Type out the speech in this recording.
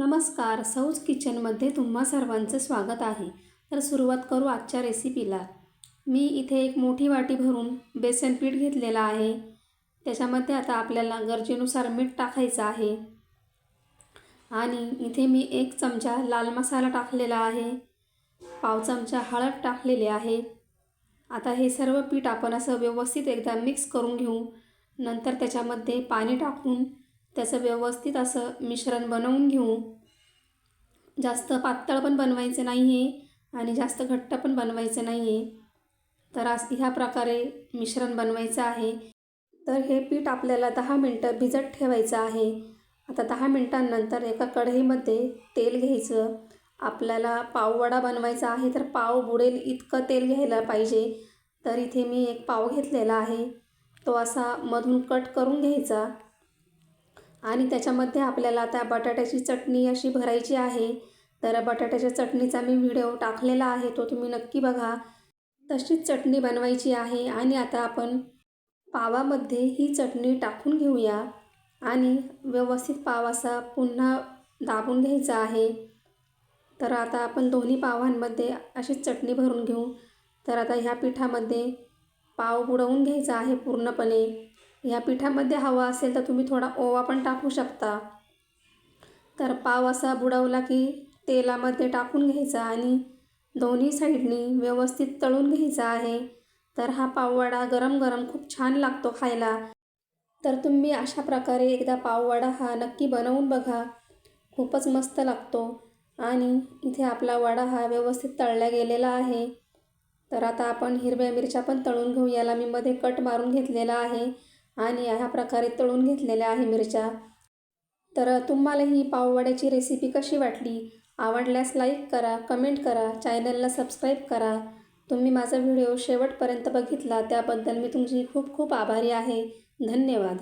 नमस्कार सौज किचनमध्ये तुम्हा सर्वांचं स्वागत आहे. तर सुरुवात करू आजच्या रेसिपीला मी इथे एक मोठी वाटी भरून बेसन पीठ घेतलेलं आहे. त्याच्यामध्ये आता आपल्याला गरजेनुसार मीठ टाकायचं आहे. आणि इथे मी एक चमचा लाल मसाला टाकलेला आहे. पाव चमचा हळद टाकलेली आहे. आता हे सर्व पीठ आपण असं व्यवस्थित एकदा मिक्स करून घेऊ. नंतर त्याच्यामध्ये पाणी टाकून त्याचं व्यवस्थित असं मिश्रण बनवून घेऊ. जास्त पातळ पण बनवायचं नाही आहे आणि जास्त घट्ट पण बनवायचं नाही आहे तर आज ह्या प्रकारे मिश्रण बनवायचं आहे. तर हे पीठ आपल्याला दहा मिनटं भिजत ठेवायचं आहे. आता दहा मिनटांनंतर एका कढईमध्ये तेल घ्यायचं. आपल्याला पाववडा बनवायचा आहे तर पाव बुडेल इतकं तेल घ्यायला पाहिजे. तर इथे मी एक पाव घेतलेला आहे. तो असा मधून कट करून घ्यायचा. आणि त्याच्यामध्ये आपल्याला आता बटाट्याची चटणी अशी भरायची आहे. तर बटाट्याच्या चटणीचा मी व्हिडिओ टाकलेला आहे तो तुम्ही नक्की बघा. तशीच चटणी बनवायची आहे आणि आता आपण पावामध्ये ही चटणी टाकून घेऊया. आणि व्यवस्थित पाव असा पुन्हा दाबून घ्यायचा आहे. तर आता आपण दोन्ही पावांमध्ये अशीच चटणी भरून घेऊ. तर आता ह्या पिठामध्ये पाव बुडवून घ्यायचा आहे पूर्णपणे. ह्या पिठामध्ये हवा असेल तर तुम्ही थोडा ओवा पण टाकू शकता. तर पाव असा बुडवला की तेलामध्ये टाकून घ्यायचा आणि दोन्ही साईडनी व्यवस्थित तळून घ्यायचा आहे. तर हा पाववाडा गरम गरम खूप छान लागतो खायला. तर तुम्ही अशा प्रकारे एकदा पाववाडा हा नक्की बनवून बघा. खूपच मस्त लागतो. आणि इथे आपला वडा हा व्यवस्थित तळला गेलेला आहे. तर आता आपण हिरव्या मिरच्या पण तळून घेऊ. याला मी मध्ये कट मारून घेतलेला आहे. आणि ह्या प्रकारे तळून घेतलेल्या आहे मिरच्या. तर तुम्हाला ही पाववड्याची रेसिपी कशी वाटली? आवडल्यास लाईक करा कमेंट करा चॅनलला सबस्क्राईब करा. तुम्ही माझा व्हिडिओ शेवटपर्यंत बघितला त्याबद्दल मी तुमची खूप खूप आभारी आहे. धन्यवाद.